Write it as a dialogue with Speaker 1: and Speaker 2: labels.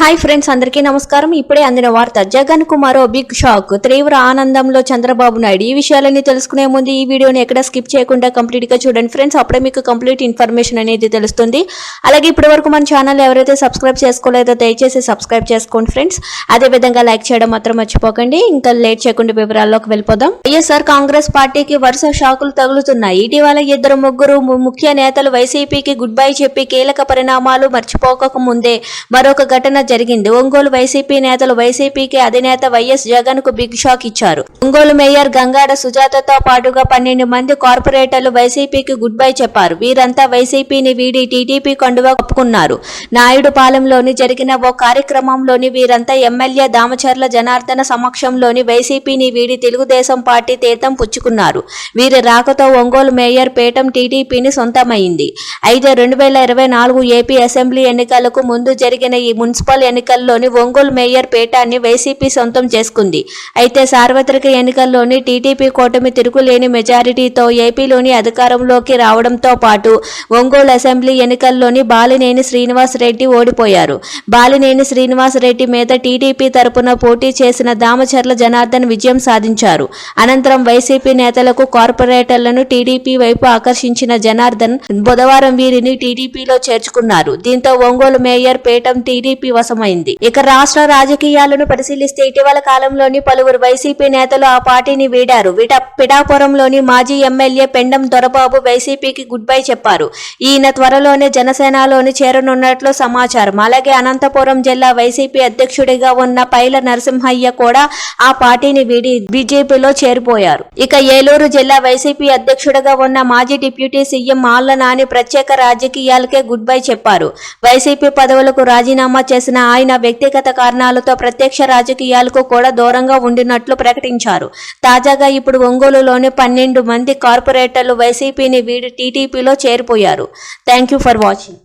Speaker 1: Hi friends అందరికీ నమస్కారం. ఇప్పుడే అందిన వార్త జగన్ కుమార్ బిగ్ షాక్. తీవ్ర ఆనందంలో చంద్రబాబు నాయుడు ఈ విషయాలన్నీ తెలుసుకునే ముందు ఈ వీడియోని ఎక్కడ స్కిప్ చేయకుండా కంప్లీట్గా చూడండి ఫ్రెండ్స్. అప్పుడే మీకు కంప్లీట్ ఇన్ఫర్మేషన్ అనేది తెలుస్తుంది. అలాగే ఇప్పటి వరకు మన ఛానల్ ఎవరైతే సబ్స్క్రైబ్ చేసుకోలేదో దయచేసి సబ్స్క్రైబ్ చేసుకోండి ఫ్రెండ్స్. అదే విధంగా లైక్ చేయడం మాత్రం మర్చిపోకండి. ఇంకా లేట్ చేయకుండా వివరాల్లోకి వెళ్ళిపోదాం. వైఎస్ఆర్ కాంగ్రెస్ పార్టీకి వరుస షాకులు తగులుతున్నాయి. ఇటీవల ఇద్దరు ముగ్గురు ముఖ్య నేతలు వైసీపీకి గుడ్ బై చెప్పి కీలక పరిణామాలు మర్చిపోక ముందే మరొక ఘటన జరిగింది. ఒంగోలు వైసీపీ నేతలు వైసీపీకి అధినేత వైఎస్ జగన్కు బిగ్ షాక్ ఇచ్చారు. ఒంగోలు మేయర్ గంగాడ సుజాతతో పాటుగా పన్నెండు మంది కార్పొరేటర్లు వైసీపీకి గుడ్ బై చెప్పారు. వీరంతా వైసీపీని వీడి టీడీపీ కండువా కప్పుకున్నారు. నాయుడు పాలెంలోని జరిగిన ఓ కార్యక్రమంలోని వీరంతా ఎమ్మెల్యే దామచర్ల జనార్దన సమక్షంలోని వైసీపీని వీడి తెలుగుదేశం పార్టీ తీర్థం పుచ్చుకున్నారు. వీరి రాకతో ఒంగోలు మేయర్ పీఠం టీడీపీని సొంతమైంది. అయితే రెండు వేల ఇరవై నాలుగు ఏపీ అసెంబ్లీ ఎన్నికలకు ముందు జరిగిన ఈ మున్సిపల్ ఎన్నికల్లోని ఒంగోలు మేయర్ పీఠాన్ని వైసీపీ సొంతం చేసుకుంది. అయితే సార్వత్రిక ఎన్నికల్లోని టీడీపీ కూటమి తిరుగులేని మెజారిటీతో ఏపీలోని అధికారంలోకి రావడంతో పాటు ఒంగోలు అసెంబ్లీ ఎన్నికల్లోని బాలినేని శ్రీనివాస్ రెడ్డి ఓడిపోయారు. బాలినేని శ్రీనివాస్ రెడ్డి మీద టీడీపీ తరపున పోటీ చేసిన దామచర్ల జనార్దన్ విజయం సాధించారు. అనంతరం వైసీపీ నేతలకు కార్పొరేటర్లను టీడీపీ వైపు ఆకర్షించిన జనార్దన్ బుధవారం వీరిని టీడీపీలో చేర్చుకున్నారు. దీంతో ఒంగోలు మేయర్ పీఠం టీడీపీ వశమైంది ఇక రాష్ట్ర రాజకీయాలను పరిశీలిస్తే ఇటీవల కాలంలోని పలువురు వైసీపీ నేతలు ఆ పార్టీని వీడారు. విట పిఠాపురంలోని మాజీ ఎమ్మెల్యే పెండం దొరబాబు వైసీపీకి గుడ్ బై చెప్పారు. ఈయన త్వరలోనే జనసేనలోని చేరనున్నట్లు సమాచారం. అలాగే అనంతపురం జిల్లా వైసీపీ అధ్యక్షుడిగా ఉన్న పైల నరసింహయ్య కూడా ఆ పార్టీని వీడి బీజేపీలో చేరిపోయారు. ఇక ఏలూరు జిల్లా వైసీపీ అధ్యక్షుడిగా ఉన్న మాజీ డిప్యూటీ సీఎం ఆళ్ళ నాని ప్రత్యేక రాజకీయాలకే గుడ్ బై చెప్పారు. వైసీపీ పదవులకు రాజీనామా చేసిన ఆయన వ్యక్తిగత కారణాలతో ప్రత్యక్ష రాజకీయాలకు కూడా దూరంగా ఉండినట్లు ప్రకటించారు. తాజాగా ఇప్పుడు ఒంగోలులోని పన్నెండు మంది కార్పొరేటర్లు వైసీపీని వీడి టీడీపీలో చేరిపోయారు. Thank you for watching